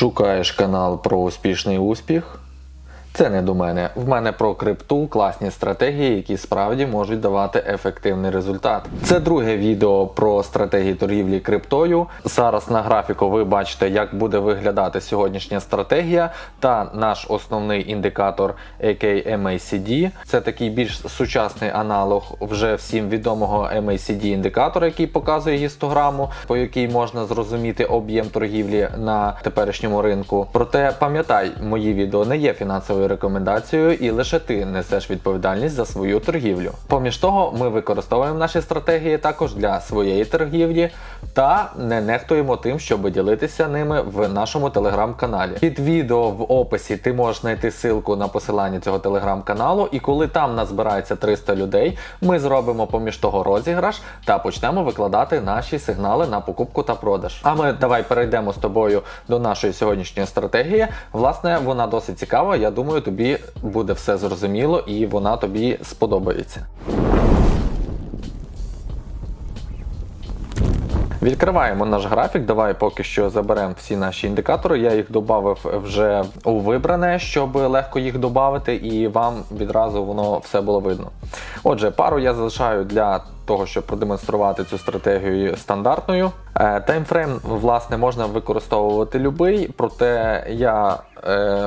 Шукаєш канал про успішний успіх? Це не до мене. В мене про крипту класні стратегії, які справді можуть давати ефективний результат. Це друге відео про стратегії торгівлі криптою. Зараз на графіку ви бачите, як буде виглядати сьогоднішня стратегія та наш основний індикатор, який MACD. Це такий більш сучасний аналог вже всім відомого MACD індикатора, який показує гістограму, по якій можна зрозуміти об'єм торгівлі на теперішньому ринку. Проте пам'ятай, мої відео не є фінансовою рекомендацією, і лише ти несеш відповідальність за свою торгівлю. Поміж того, ми використовуємо наші стратегії також для своєї торгівлі та не нехтуємо тим, щоб ділитися ними в нашому телеграм-каналі. Під відео в описі ти можеш знайти ссылку на посилання цього телеграм-каналу, і коли там назбирається 300 людей, ми зробимо поміж того розіграш та почнемо викладати наші сигнали на покупку та продаж. А ми давай перейдемо з тобою до нашої сьогоднішньої стратегії. Власне, вона досить цікава. Я думаю, тобі буде все зрозуміло і вона тобі сподобається. Відкриваємо наш графік. Давай поки що заберемо всі наші індикатори. Я їх додав вже у вибране, щоб легко їх додати, і вам відразу воно все було видно. Отже, пару я залишаю для того, щоб продемонструвати цю стратегію стандартною. Е, Таймфрейм, власне, можна використовувати будь-який, проте я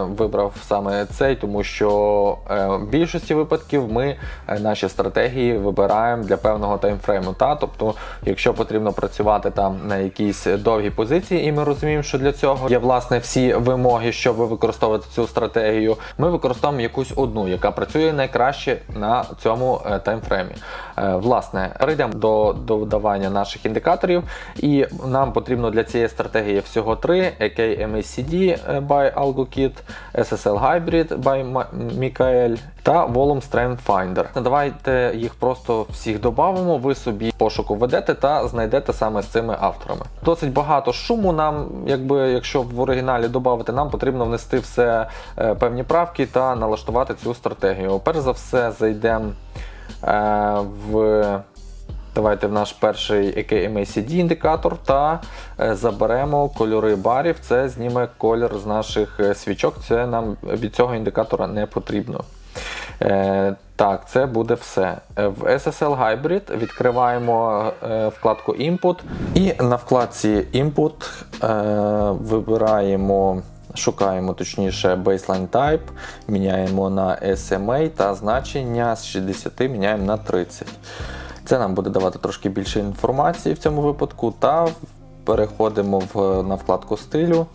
вибрав саме цей, тому що е, в більшості випадків ми е, наші стратегії вибираємо для певного таймфрейму. Та? Тобто, якщо потрібно працювати там на якійсь довгій позиції, і ми розуміємо, що для цього є власне всі вимоги, щоб використовувати цю стратегію, ми використовуємо якусь одну, яка працює найкраще на цьому е, таймфреймі. Е, Власне, перейдемо до додавання наших індикаторів, і нам потрібно для цієї стратегії всього три: AK MACD by AlgoKit, SSL Hybrid by Mikael та Volume Strength Finder. Давайте їх просто всіх додамо. Ви собі пошуку ведете та знайдете саме з цими авторами. Досить багато шуму. Нам, якби якщо в оригіналі додати, нам потрібно внести все е, певні правки та налаштувати цю стратегію. Перш за все, зайдемо е, в. Давайте в наш перший AKMACD індикатор та е, заберемо кольори барів. Це зніме колір з наших е, свічок. Це нам від цього індикатора не потрібно. Е, так, це буде все. Е, В SSL Hybrid відкриваємо е, вкладку Input і на вкладці Input е, вибираємо. Шукаємо точніше baseline type, міняємо на SMA та значення з 60 міняємо на 30. Це нам буде давати трошки більше інформації в цьому випадку. Та переходимо в, на вкладку стилю.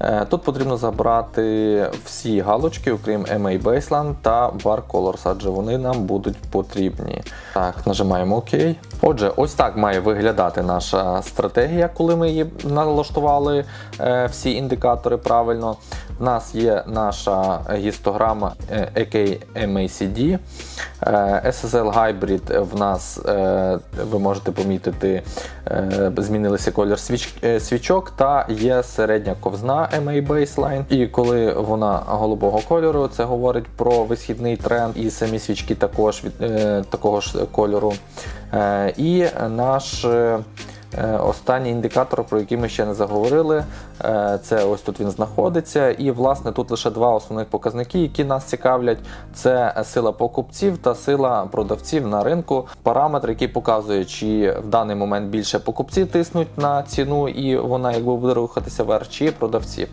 Е, Тут потрібно забрати всі галочки, окрім MA Baseline та Bar Colors, адже вони нам будуть потрібні. Так, нажимаємо ОК. Отже, ось так має виглядати наша стратегія, коли ми її налаштували е, всі індикатори правильно. У нас є наша гістограма е, AK MACD. Е, SSL Hybrid в нас, ви можете помітити, змінилися колір свічок та є середня ковзна MA Baseline. І коли вона голубого кольору, це говорить про висхідний тренд, і самі свічки також від такого ж кольору. Е, і наш е, Е, Останній індикатор, про який ми ще не заговорили, це ось тут він знаходиться. І, власне, тут лише два основних показники, які нас цікавлять: це сила покупців та сила продавців на ринку. Параметр, який показує, чи в даний момент більше покупці тиснуть на ціну, і вона якби буде рухатися вверх, чи продавці.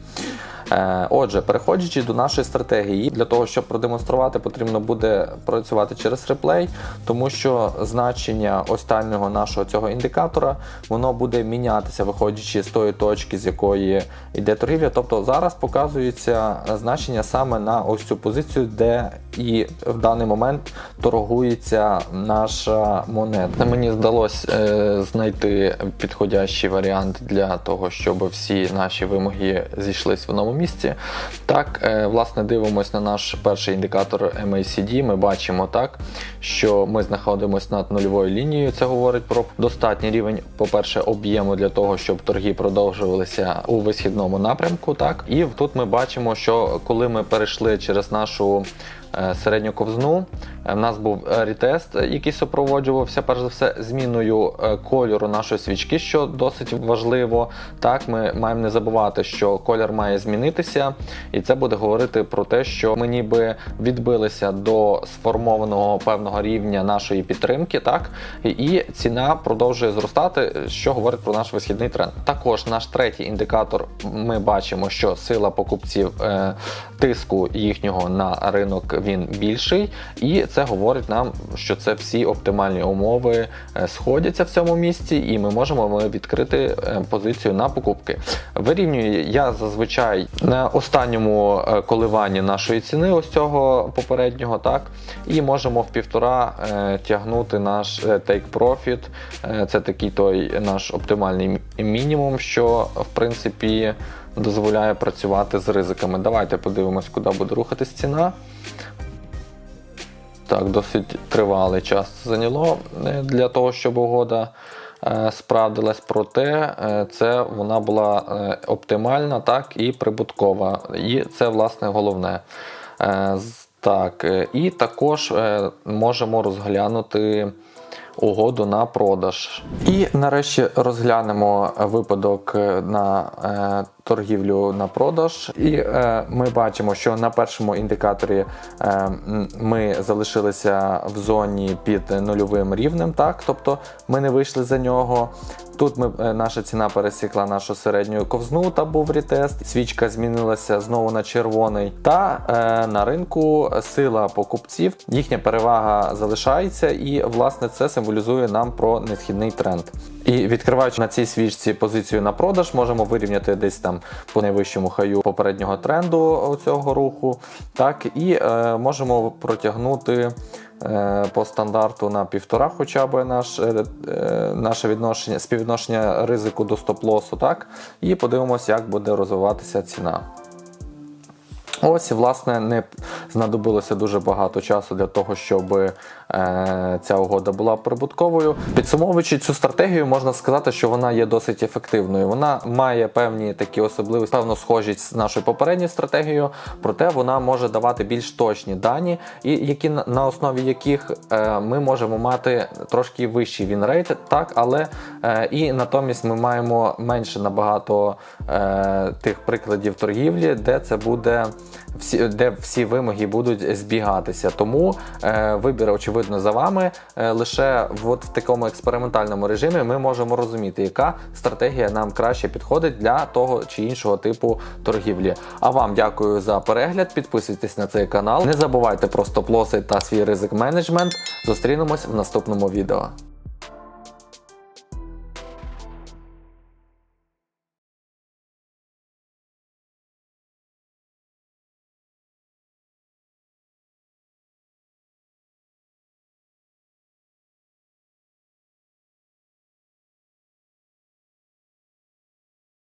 Е, Отже, переходячи до нашої стратегії, для того, щоб продемонструвати, потрібно буде працювати через реплей, тому що значення останнього нашого цього індикатора воно буде мінятися, виходячи з тої точки, з якої йде торгівля. Тобто зараз показується значення саме на ось цю позицію, де і в даний момент торгується наша монета. Мені здалося е, знайти підходящий варіант для того, щоб всі наші вимоги зійшлись в одному місці. Так, е, власне, дивимось на наш перший індикатор MACD. Ми бачимо так, що ми знаходимося над нульовою лінією. Це говорить про достатній рівень, по-перше, об'єму для того, щоб торги продовжувалися у висхідному напрямку. Так, і тут ми бачимо, що коли ми перейшли через нашу середню ковзну. Е, В нас був е, рітест, е, який супроводжувався перш за все зміною е, кольору нашої свічки, що досить важливо. Так, ми маємо не забувати, що колір має змінитися, і це буде говорити про те, що ми ніби відбилися до сформованого певного рівня нашої підтримки, так і ціна продовжує зростати, що говорить про наш висхідний тренд. Також наш третій індикатор. Ми бачимо, що сила покупців е, тиску їхнього на ринок він більший, і це говорить нам, що це всі оптимальні умови е, сходяться в цьому місці, і ми можемо відкрити е, позицію на покупки. Вирівнюю я зазвичай на останньому е, коливанні нашої ціни, ось цього попереднього, так, і можемо в півтора тягнути наш take profit. Це такий той наш оптимальний мінімум, що в принципі дозволяє працювати з ризиками. Давайте подивимось, куди буде рухатись ціна. Так, досить тривалий час зайняло е, для того, щоб угода е, справдилась. Проте е, це вона була оптимальна, так і прибуткова. І це власне головне. Так, і також можемо розглянути угоду на продаж. І нарешті розглянемо випадок на е, торгівлю на продаж. І е, ми бачимо, що на першому індикаторі е, ми залишилися в зоні під нульовим рівнем, так тобто ми не вийшли за нього. Тут ми, наша ціна пересікла нашу середню ковзну та був рітест. Свічка змінилася знову на червоний. Та е, на ринку сила покупців, їхня перевага залишається, і власне це символізує нам про несхідний тренд. І відкриваючи на цій свічці позицію на продаж, можемо вирівняти десь там по найвищому хаю попереднього тренду цього руху. Так, і е, можемо протягнути е, по стандарту на півтора, хоча б наш, е, е, наше відношення, співвідношення ризику до стоп-лосу, так, і подивимося, як буде розвиватися ціна. Ось, власне, не знадобилося дуже багато часу для того, щоб е, ця угода була прибутковою. Підсумовуючи цю стратегію, можна сказати, що вона є досить ефективною. Вона має певні такі особливості, певну схожість з нашою попередньою стратегією, проте вона може давати більш точні дані, і які на основі яких е, ми можемо мати трошки вищий вінрейт, так, але е, і натомість ми маємо менше набагато е, тих прикладів торгівлі, де це буде всі, де всі вимоги будуть збігатися. Тому е, вибір, очевидно, за вами. Е, лише от в такому експериментальному режимі ми можемо розуміти, яка стратегія нам краще підходить для того чи іншого типу торгівлі. А вам дякую за перегляд. Підписуйтесь на цей канал. Не забувайте про стоп-лоси та свій ризик менеджмент. Зустрінемось в наступному відео.